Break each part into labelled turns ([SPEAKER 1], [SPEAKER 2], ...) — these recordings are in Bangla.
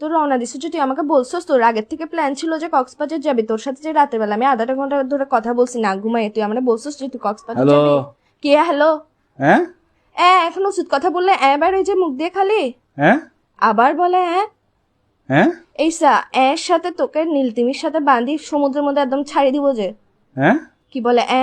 [SPEAKER 1] তোর রওনা দিছিস যদি আমাকে বলছিস তোর আগের থেকে প্ল্যান ছিল যে কক্সবাজার যাবি তোর সাথে যে রাতের বেলা আমি আধাটা ঘণ্টা ধরে কথা বলছি না ঘুমাই। তুই আমরা বলছিস যে তুই কক্সবাজার
[SPEAKER 2] হ্যালো
[SPEAKER 1] যাবি? কে? হ্যালো
[SPEAKER 2] হ্যাঁ?
[SPEAKER 1] এ এখন ওষুধ কথা বললে এবার এই যে মুখ দিয়ে খালি?
[SPEAKER 2] হ্যাঁ?
[SPEAKER 1] আবার বলে হ্যাঁ
[SPEAKER 2] হ্যাঁ?
[SPEAKER 1] এই সা এর সাথে তোকে নীলতিমির সাথে বাঁধি সমুদ্রের মধ্যে একদম ছাড়ি দিব যে।
[SPEAKER 2] হ্যাঁ?
[SPEAKER 1] কি বলে এ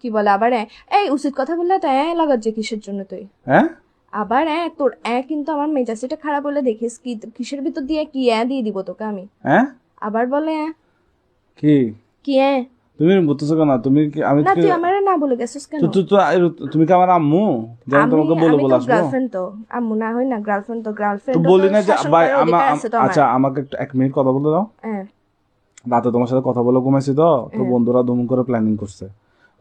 [SPEAKER 1] কি বলে আবার এ, এই উচিত কথা বললে তো এ লাগাচ্ছে কিসের জন্য তুই?
[SPEAKER 2] হ্যাঁ
[SPEAKER 1] আবার এ তোর এ কিন্তু আমার মেজাজটা খারাপ হলে দেখিস কি কিসের ভিতর দিয়ে কি এ দিয়ে দিব তোকে আমি?
[SPEAKER 2] হ্যাঁ
[SPEAKER 1] আবার বলে এ,
[SPEAKER 2] কি?
[SPEAKER 1] কি এ?
[SPEAKER 2] তুমি বুঝতেছো কেন? তুমি কি আমি
[SPEAKER 1] না তুই আমার না বলে গেছিস কেন?
[SPEAKER 2] তো তো- তুমি কি আমার আম্মু? যে তোমাকে বলে বলে আসব
[SPEAKER 1] গার্লফ্রেন্ড তো। আম্মু না হয় না গার্লফ্রেন্ড তো গার্লফ্রেন্ড
[SPEAKER 2] তো বলি না যে ভাই আমা আচ্ছা আমাকে একটু এক মিনিট কথা বলতে দাও।
[SPEAKER 1] হ্যাঁ
[SPEAKER 2] রাতে তোমার সাথে কথা বলে ঘুমাইছি তো তো বন্ধুরা দুম করে প্ল্যানিং করছে।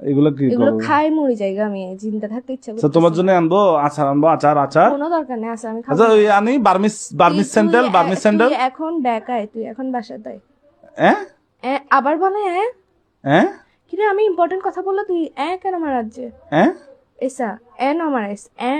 [SPEAKER 2] এগুলো কি
[SPEAKER 1] এগুলো খাই মরি জায়গা আমি চিন্তা থাকতে ইচ্ছা করে
[SPEAKER 2] তোমার জন্য আনব আচার আনব আচার আচার?
[SPEAKER 1] কোনো দরকার নেই আচার আমি খাব
[SPEAKER 2] আচ্ছা ওই আনি বার্মিস বার্মিস
[SPEAKER 1] তুই-
[SPEAKER 2] স্যান্ডেল
[SPEAKER 1] তুই-
[SPEAKER 2] বার্মিস
[SPEAKER 1] তুই
[SPEAKER 2] স্যান্ডেল
[SPEAKER 1] এখন বেকায় তুই এখন বাসা
[SPEAKER 2] হ্যাঁ
[SPEAKER 1] আবার বলে হ্যাঁ
[SPEAKER 2] হ্যাঁ
[SPEAKER 1] কিরে আমি ইম্পর্টেন্ট কথা বলল তুই এ কেন মারাজ্যে
[SPEAKER 2] হ্যাঁ
[SPEAKER 1] এসা এ ন মারাইস এ